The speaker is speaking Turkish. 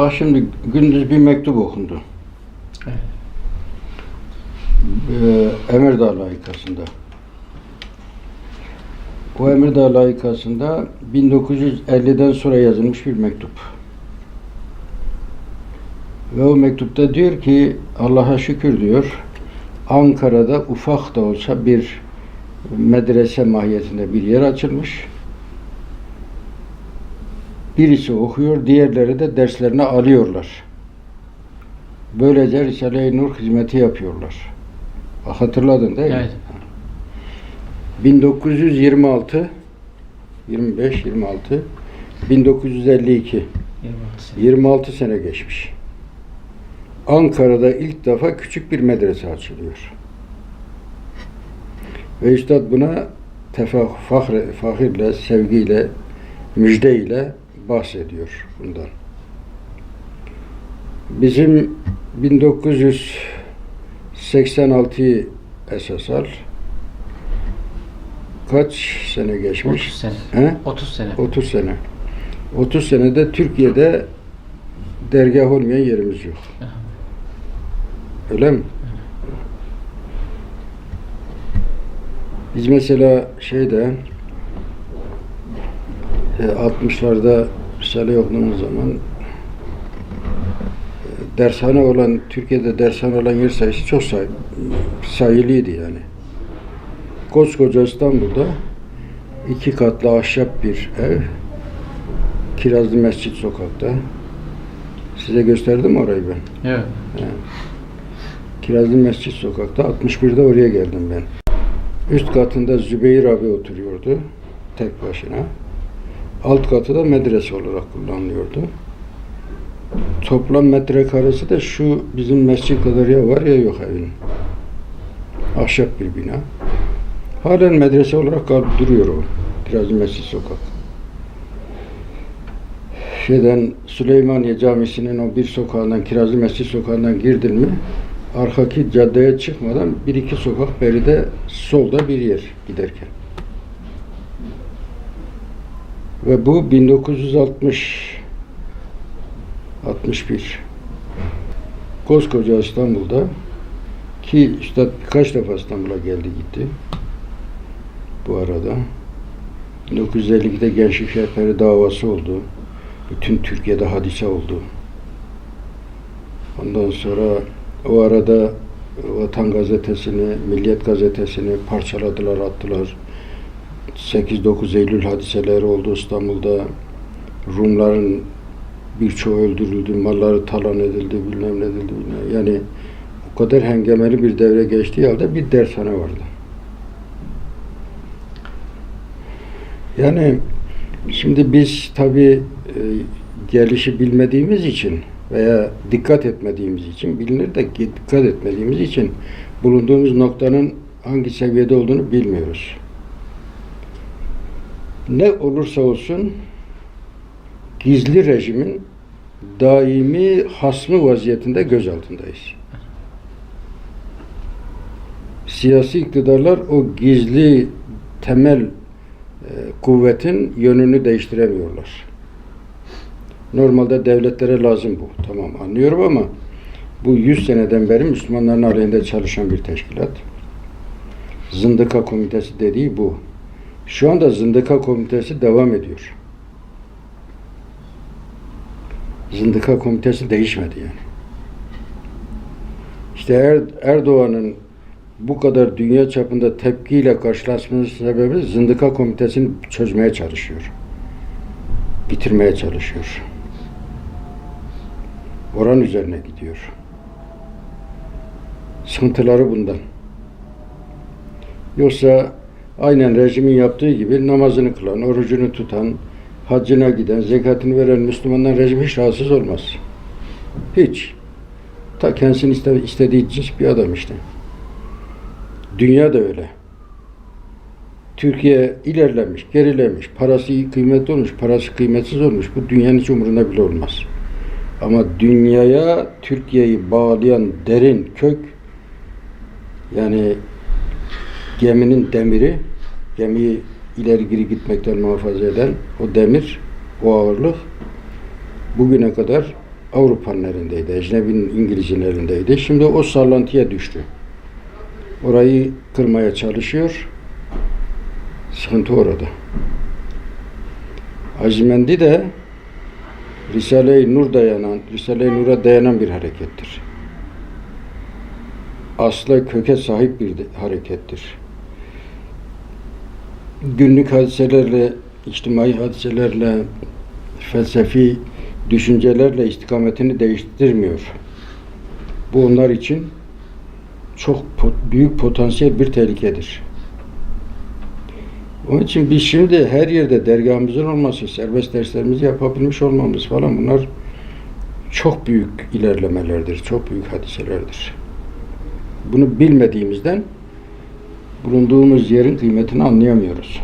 Bak şimdi gündüz bir mektup okundu. Evet. Ee, Emirdağ layıkasında. O Emirdağ layıkasında 1950'den sonra yazılmış bir mektup. Ve o mektupta diyor ki Allah'a şükür diyor Ankara'da ufak da olsa bir medrese mahiyetinde bir yer açılmış. Birisi okuyor, diğerleri de derslerini alıyorlar. Böylece Risale-i Nur hizmeti yapıyorlar. Hatırladın değil mi? Evet. 1926 25 26 1952 26 sene. 26 sene geçmiş. Ankara'da ilk defa küçük bir medrese açılıyor. Ve Üstad buna tefah, fahre, fahirle, sevgiyle, müjdeyle bahsediyor bundan. Bizim 1986'yı esas al. Kaç sene geçmiş? 30 sene. He? 30 sene. 30 sene. 30 senede Türkiye'de dergah olmayan yerimiz yok. Öyle mi? Biz mesela şeyde e, 60'larda Risale okuduğumuz zaman e, dershane olan, Türkiye'de dershane olan yer sayısı çok say sayılıydı yani. Koskoca İstanbul'da iki katlı ahşap bir ev, Kirazlı Mescit sokakta. Size gösterdim orayı ben? Evet. Kirazlı Mescit sokakta 61'de oraya geldim ben. Üst katında Zübeyir abi oturuyordu tek başına. Alt katı da medrese olarak kullanılıyordu. Toplam metrekaresi de şu bizim mescid kadar ya var ya yok evin. Ahşap bir bina. Halen medrese olarak kalıp duruyor o. Kirazlı Mescid sokak. Şeyden Süleymaniye Camisi'nin o bir sokağından, Kirazlı Mescid sokağından girdin mi arkaki caddeye çıkmadan bir iki sokak beride solda bir yer giderken. Ve bu 1960 61 koskoca İstanbul'da ki Üstad birkaç defa İstanbul'a geldi gitti bu arada 1952'de Gençlik Rehberi davası oldu. Bütün Türkiye'de hadise oldu. Ondan sonra o arada Vatan Gazetesi'ni, Milliyet Gazetesi'ni parçaladılar, attılar. 8-9 Eylül hadiseleri oldu İstanbul'da. Rumların birçoğu öldürüldü, malları talan edildi, bilmem ne edildi. Yani o kadar hengameli bir devre geçtiği halde bir dershane vardı. Yani şimdi biz tabii e, gelişi bilmediğimiz için veya dikkat etmediğimiz için bilinir de dikkat etmediğimiz için bulunduğumuz noktanın hangi seviyede olduğunu bilmiyoruz. Ne olursa olsun gizli rejimin daimi hasmı vaziyetinde göz altındayız. Siyasi iktidarlar o gizli temel e, kuvvetin yönünü değiştiremiyorlar. Normalde devletlere lazım bu. Tamam anlıyorum ama bu 100 seneden beri Müslümanların aleyhinde çalışan bir teşkilat. Zındıka Komitesi dediği bu. Şu anda Zındıka Komitesi devam ediyor. Zındıka Komitesi değişmedi yani. İşte er, Erdoğan'ın bu kadar dünya çapında tepkiyle karşılaşmasının sebebi Zındıka Komitesi'ni çözmeye çalışıyor. Bitirmeye çalışıyor. Oran üzerine gidiyor. Sıkıntıları bundan. Yoksa aynen rejimin yaptığı gibi namazını kılan, orucunu tutan, haccına giden, zekatını veren Müslümandan rejim hiç rahatsız olmaz. Hiç. Ta kendisini iste- istediği cins bir adam işte. Dünya da öyle. Türkiye ilerlemiş, gerilemiş, parası iyi kıymetli olmuş, parası kıymetsiz olmuş. Bu dünyanın hiç umurunda bile olmaz. Ama dünyaya Türkiye'yi bağlayan derin kök yani geminin demiri, gemiyi ileri geri gitmekten muhafaza eden o demir, o ağırlık bugüne kadar Avrupa'nın elindeydi, ecnebinin İngiliz'in elindeydi. Şimdi o sallantıya düştü. Orayı kırmaya çalışıyor. Sıkıntı orada. Azimendi de Risale-i Nur dayanan, Risale-i Nur'a dayanan bir harekettir. Asla köke sahip bir harekettir. Günlük hadiselerle, içtimai hadiselerle, felsefi düşüncelerle istikametini değiştirmiyor. Bu onlar için çok po- büyük potansiyel bir tehlikedir. Onun için biz şimdi her yerde dergahımızın olması, serbest derslerimizi yapabilmiş olmamız falan bunlar çok büyük ilerlemelerdir, çok büyük hadiselerdir. Bunu bilmediğimizden bulunduğumuz yerin kıymetini anlayamıyoruz.